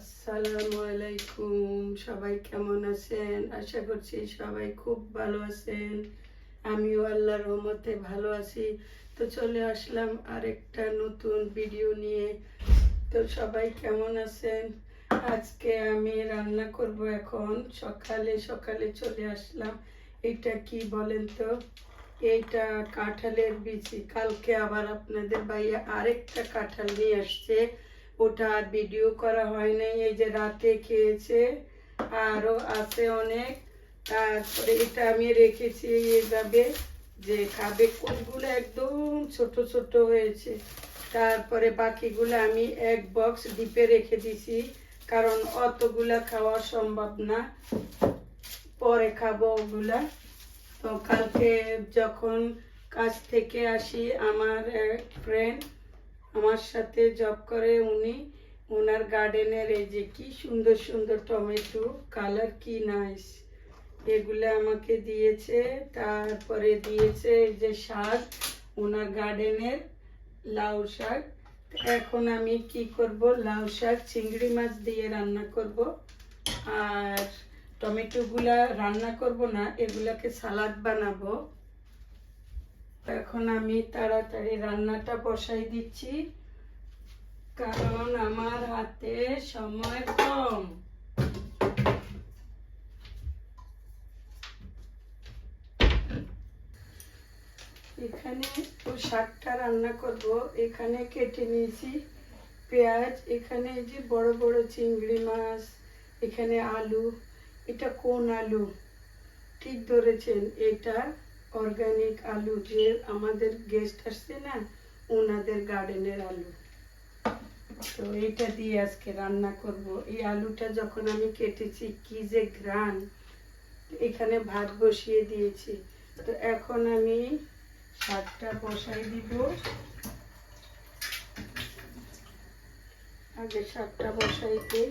আসসালামু আলাইকুম, সবাই কেমন আছেন? আশা করছি সবাই খুব ভালো আছেন। আমিও আল্লাহর রহমতে ভালো আছি। তো চলে আসলাম আরেকটা নতুন ভিডিও নিয়ে। তো সবাই কেমন আছেন? আজকে আমি রান্না করব এখন। সকালে সকালে চলে আসলাম। এটা কি বলেন তো? এইটা কাঁঠালের বিচি। কালকে আবার আপনাদের ভাইয়া আরেকটা কাঁঠাল নিয়ে আসছে। ওটা আর ভিডিও করা হয় নাই এই যে রাতে খেয়েছে আরও আছে অনেক। তারপরে এটা আমি রেখেছি এইভাবে যে খাবে, কোনগুলো একদম ছোট ছোট হয়েছে। তারপরে বাকিগুলো আমি এক বক্স ডিপে রেখে দিছি, কারণ অতগুলা খাওয়া সম্ভব না। পরে খাব ওগুলা। তো কালকে যখন কাজ থেকে আসি, আমার এক ফ্রেন্ড আমার সাথে জব করে উনি ওনার গার্ডেনের এই যে কি সুন্দর সুন্দর টমেটো কালার কি নাইস এগুলো আমাকে দিয়েছে। তারপরে দিয়েছে এই যে শাক ওনার গার্ডেনের লাউ শাক। এখন আমি কি করব? লাউ শাক, চিংড়ি মাছ দিয়ে রান্না করব। আর টমেটোগুলা রান্না করব না, এগুলাকে সালাদ বানাবো। এখন আমি তাড়াতাড়ি রান্নাটা বসাই দিচ্ছি, কারণ আমার হাতে সময় কম। এখানে শাকটা রান্না করব। এখানে কেটে নিয়েছি পেঁয়াজ, এখানে এই যে বড় বড় চিংড়ি মাছ, এখানে আলু, এটা কোন আলু? ঠিক ধরেছেন, এটা অর্গানিক আলু যে আমাদের গেস্ট আসছে না, ওনাদের গার্ডেনের আলু। তো এটা দিয়ে আজকে রান্না করব। এই আলুটা যখন আমি কেটেছি, কি যে গ্রান এখানে ভাত বসিয়ে দিয়েছি। তো এখন আমি শাকটা বসাই দিব। আগে শাকটা বসাই দিই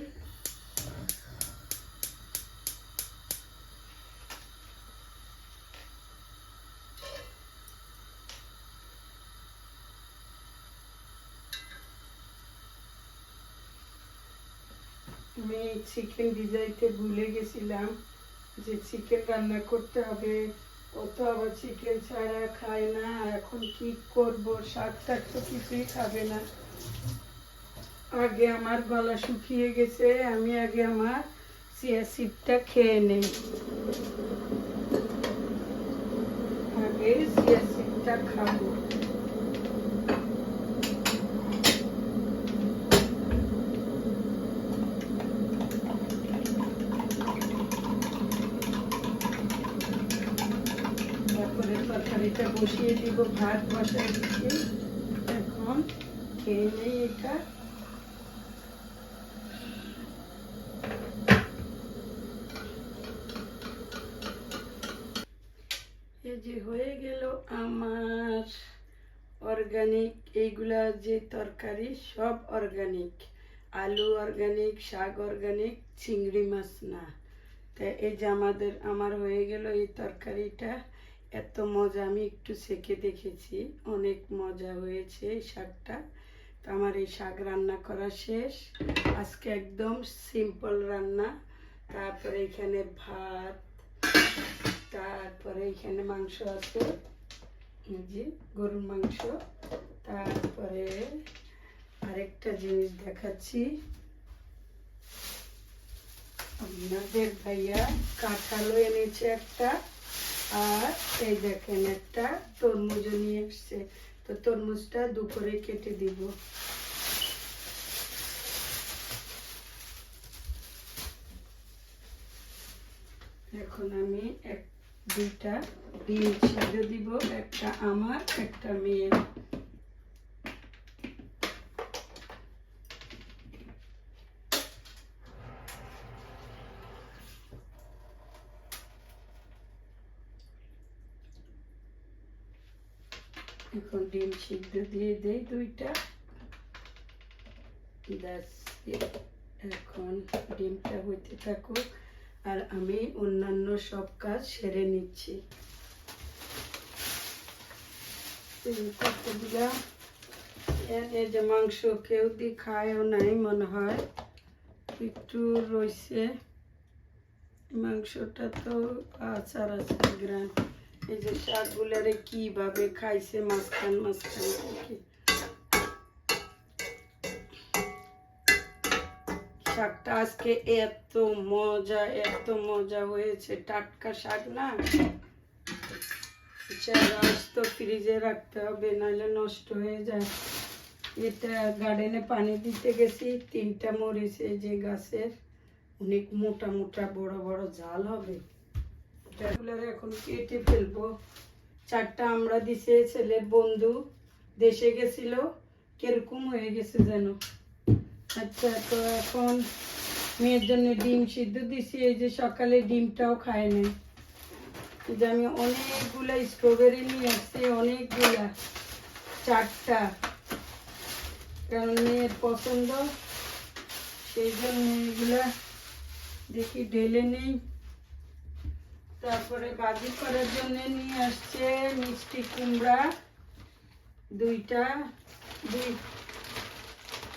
আমি চিকেন ভিজাইতে ভুলে গেছিলাম যে চিকেন রান্না করতে হবে। ও তো আবার চিকেন ছাড়া খায় না এখন কি করব? শাক টাক তো কিছুই খাবে না। আগে আমার গলা শুকিয়ে গেছে, আমি আগে আমার চিয়া সিডটা খেয়ে নেই। আগে চিয়া সিডটা খাব তারপরে তরকারিটা বসিয়ে দিব ভাত বসাই দিচ্ছি। এখন খেয়ে নেই এটা। যে হয়ে গেল আমার অর্গানিক এইগুলা যে তরকারি, সব অর্গানিক আলু অর্গানিক শাক অর্গানিক চিংড়ি মাছ না। তা এই যে আমাদের, আমার হয়ে গেল এই তরকারিটা। এত মজা আমি একটু সেকে দেখেছি। অনেক মজা হয়েছে এই শাকটা। তো আমার এই শাক রান্না করা শেষ। আজকে একদম সিম্পল রান্না। তারপরে এখানে ভাত, তারপরে এখানে মাংস আছে। যে গরুর মাংস। তারপরে আরেকটা জিনিস দেখাচ্ছি। আপনাদের ভাইয়া কাঁঠালও এনেছে একটা। আর এই দেখেন, একটা তরমুজও নিয়ে এসছে। তো তরমুজটা দুপুরে কেটে দিব। এখন আমি এক, দুইটা ডিম সিদ্ধ দিব, একটা আমার, একটা মেয়ের। এখন ডিম সিদ্ধ দিয়ে দেই দুইটা। এখন ডিমটা হইতে থাকুক। আর আমি অন্যান্য সব কাজ সেরে নিচ্ছি। যে মাংস কেউ দি খায়ও নাই মনে হয়। একটু রয়েছে মাংসটা তো আচার আছে, গ্রান এই যে শাকগুলারে কীভাবে খাইছে মাঝখান মাঝখান শাকটা আজকে এত মজা এত মজা হয়েছে। টাটকা শাক না? রস তো ফ্রিজে রাখতে হবে, নাহলে নষ্ট হয়ে যায়। এটা গার্ডেনে পানি দিতে গেছি, তিনটা মরিচ এই যে গাছের। অনেক মোটা মোটা, বড় বড় জাল হবে। এগুলার এখন কেটে ফেলব। চারটা আমরা দিছে ছেলের বন্ধু। দেশে গেছিল, কীরকম হয়ে গেছে যেন। আচ্ছা তো এখন মেয়ের জন্য ডিম সিদ্ধ দিছি, এই যে সকালে ডিমটাও খায় নাই। যে আমি অনেকগুলা স্ট্রবেরি নিয়ে আসছি, অনেকগুলা, চারটা। কারণ মেয়ের পছন্দ, সেই জন্য এগুলা দেখি ঢেলে নেই। তারপরে বাজি করার জন্য নিয়ে আসছে মিষ্টি কুমড়া, দুইটা, দুই,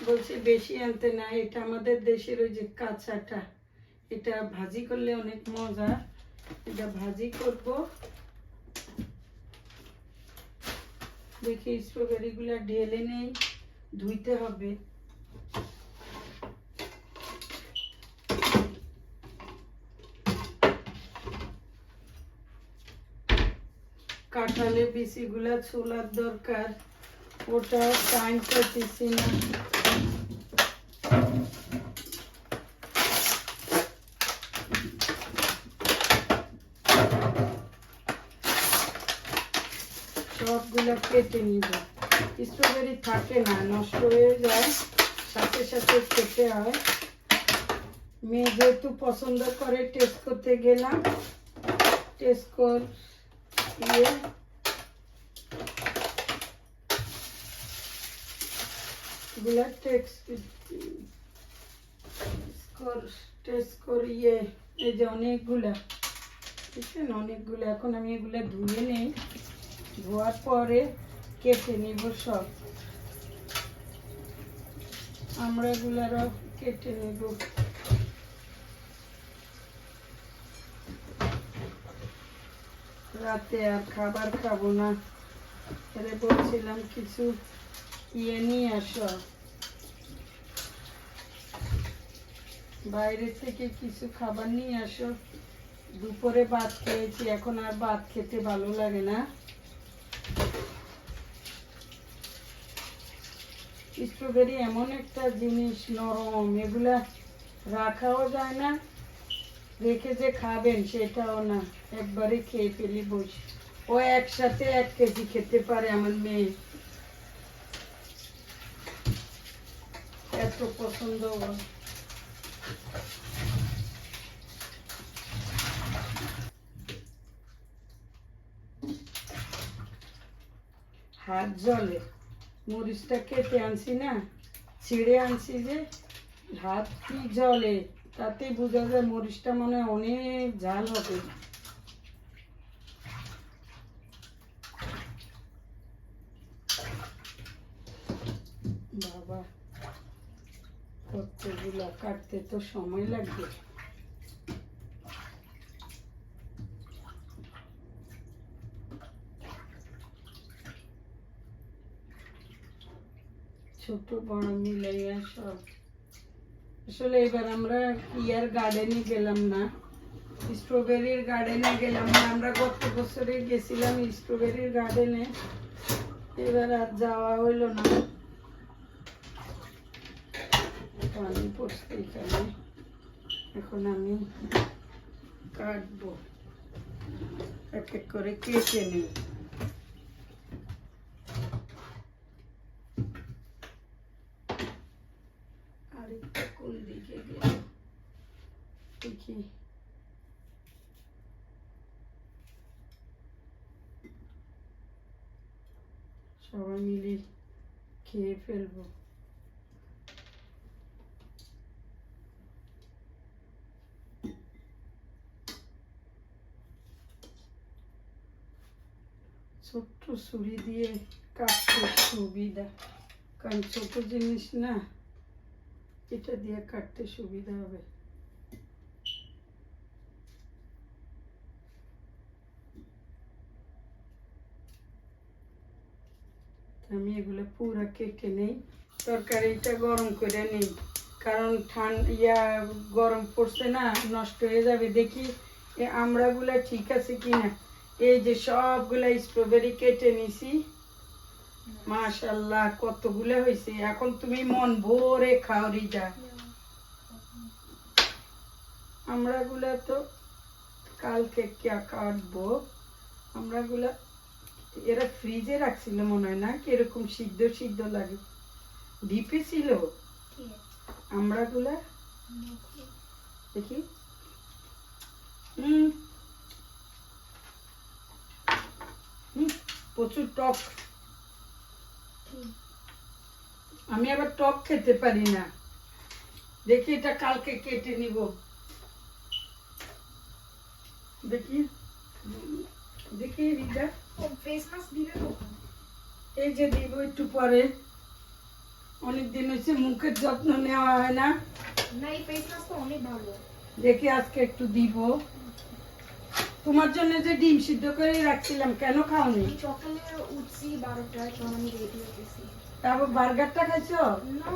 বলছে বেশি আনতে না, এটা আমাদের দেশের ওই যে কাঁচাটা, এটা ভাজি করলে অনেক মজা, এটা ভাজি করব। দেখি স্ট্রবেরি গুলা ঢেলে নেই, ধুইতে হবে। কাঁঠালের বিচিগুলা ছোলার দরকার। ওটা টাইম পাচ্ছি না। সবগুলো কেটে নিব। স্ট্রবেরি থাকে না, নষ্ট হয়ে যায়, সাথে সাথে খেতে হয়। মেয়ে যেহেতু পছন্দ করে টেস্ট করতে গেলাম। টেস্ট কর ইয়ে গুলা টেস্ট টেস্ট করিয়ে এই যে অনেকগুলা বুঝছেন অনেকগুলো, এখন আমি এগুলা ধুয়ে নেই। ধোয়ার পরে কেটে নিব সব। আমরা এগুলারও কেটে নেব। রাতে আর খাবার খাব না। এরে বলছিলাম কিছু ইয়ে নিয়ে আসো। বাইরে থেকে কিছু খাবার নিয়ে আসো। দুপুরে ভাত খেয়েছি, এখন আর ভাত খেতে ভালো লাগে না। স্ট্রবেরি এমন একটা জিনিস নরম, এগুলা রাখাও যায় না। রেখে যে খাবেন, সেটাও না। একবারে খেয়ে ফেলি বসে ও একসাথে এক কেজি খেতে পারে আমার মেয়ে। এত পছন্দ। হাত জলে। মরিচটা কেটে আনছি না, ছিঁড়ে আনছি যে, হাত কি জলে? তাতে বোঝা যায় মরিচটা মনে অনেক ঝাল হবে। বাবা, কতগুলা কাটতে তো সময় লাগবে। ছোট বড় মিলাইয়া সব। আসলে এবার আমরা ইয়ার গার্ডেনে গেলাম না? স্ট্রবেরির গার্ডেনে গেলাম না। আমরা গত বছরে গেছিলাম স্ট্রবেরির গার্ডেনে এবার আর যাওয়া হইল না। পানি পড়ছে এখানে। এখন আমি কাটবো। এক এক করে কেটে নিই আরেকটা কোন দিকে দেখি। সবাই মিলে খেয়ে ফেলব। ছোট্ট ছুরি দিয়ে কাটতে সুবিধা কারণ ছোট জিনিস না এটা দিয়ে কাটতে সুবিধা হবে। আমি এগুলো পুরা কেটে নেই। তরকারিটা গরম করে নিই। কারণ ঠান ইয়া গরম পড়ছে না, নষ্ট হয়ে যাবে। দেখি এই আমড়াগুলা ঠিক আছে কিনা। এই যে সবগুলা স্ট্রবেরি কেটে নিছি। মাশাল্লাহ কতগুলো হয়েছে এখন তুমি মন ভরে খাও রিজা। আমরাগুলা তো কালকে কে কাটবো? আমরাগুলা এরা ফ্রিজে রাখছিল মনে হয় না? কীরকম সিদ্ধ সিদ্ধ লাগে। ডিপে ছিল। আমরাগুলা দেখি। হুম। হুম, প্রচুর টক। আমি আবার টক খেতে পারি না। দেখি এটা কালকে কেটে নিব। দেখি। দেখি রিজা। ফেস মাস্ক দিলে তো। এই যে দিব একটু পরে। অনেক দিন হচ্ছে মুখের যত্ন নেওয়া হয় না। না এই ফেস মাস্ক তো অনেক ভালো। দেখি আজকে একটু দিব। তোমার জন্য যে ডিম সিদ্ধ করে রাখছিলাম কেন খাওনি? সকালে উঠছি বারোটায় তখন আমি রেডি হতেছি তারপর বার্গারটা খাইছো? না।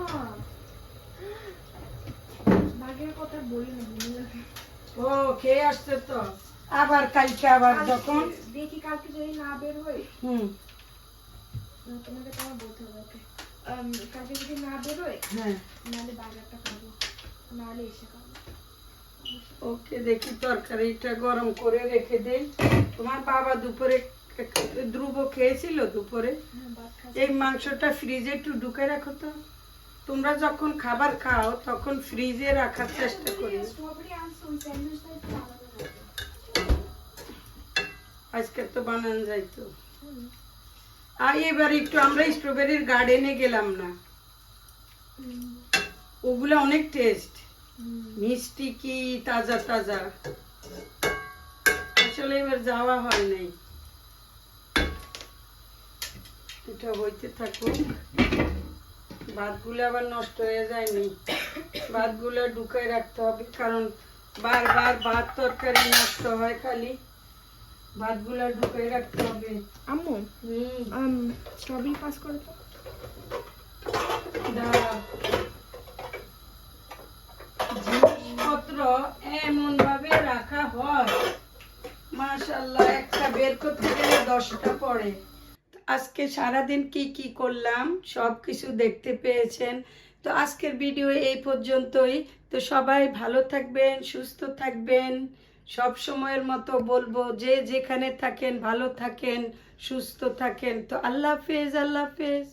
বাঘের কথা বলি না ও খেয়ে আসছে তো। আবার কালকে আবার যখন? দেখি কালকে যদি না বের হই। হুম। তোমাকে তো আমার বলতে হবে ওকে। কালকে যদি না বের হই হ্যাঁ। নাহলে বাজারটা খাব। নাহলে এসে খাব। ওকে দেখি তরকারিটা গরম করে রেখে দেই। তোমার বাবা দুপুরে ধ্রুব খেয়েছিল দুপুরে। এই মাংসটা ফ্রিজে একটু ঢুকে রাখো তো। তোমরা যখন খাবার খাও, তখন ফ্রিজে রাখার চেষ্টা করি আজকে তো বানানো যাইতো আর এবার একটু আমরা স্ট্রবেরির গার্ডেনে গেলাম না। ওগুলো অনেক টেস্ট মিষ্টি কি তাজা তাজা? আসলে এবার যাওয়া হয় নাই। এটা হইতে থাকুক। ভাতগুলো আবার নষ্ট হয়ে যায়নি। ভাতগুলো ঢুকাই রাখতে হবে কারণ বারবার ভাত তরকারি নষ্ট হয় খালি। ভাতগুলো ঢুকাই রাখতে হবে। আম্মু? হুম। স্ট্রবেরি পাস করে তো দাঁড়াও। জিনিসপত্র এমন ভাবে রাখা হয়। মাশাল্লাহ একটা বের করতে গেলে দশটা পড়ে। আজকে সারাদিন কি কি করলাম, সব কিছু দেখতে পেয়েছেন। তো আজকের ভিডিও এই পর্যন্তই। তো সবাই ভালো থাকবেন, সুস্থ থাকবেন। সব সময়ের মতো বলব, যে যেখানে থাকেন, ভালো থাকেন, সুস্থ থাকেন। তো আল্লাহ হাফেজ আল্লাহ হাফেজ।